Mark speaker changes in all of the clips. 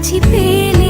Speaker 1: কাছে পেলে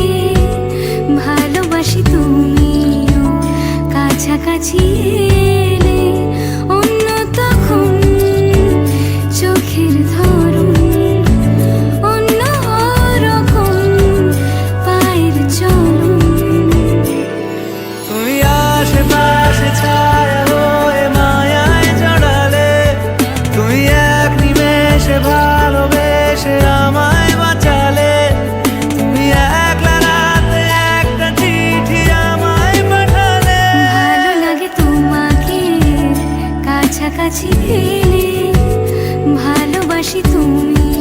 Speaker 1: পেলে ভালোবাসি কাছাকাছি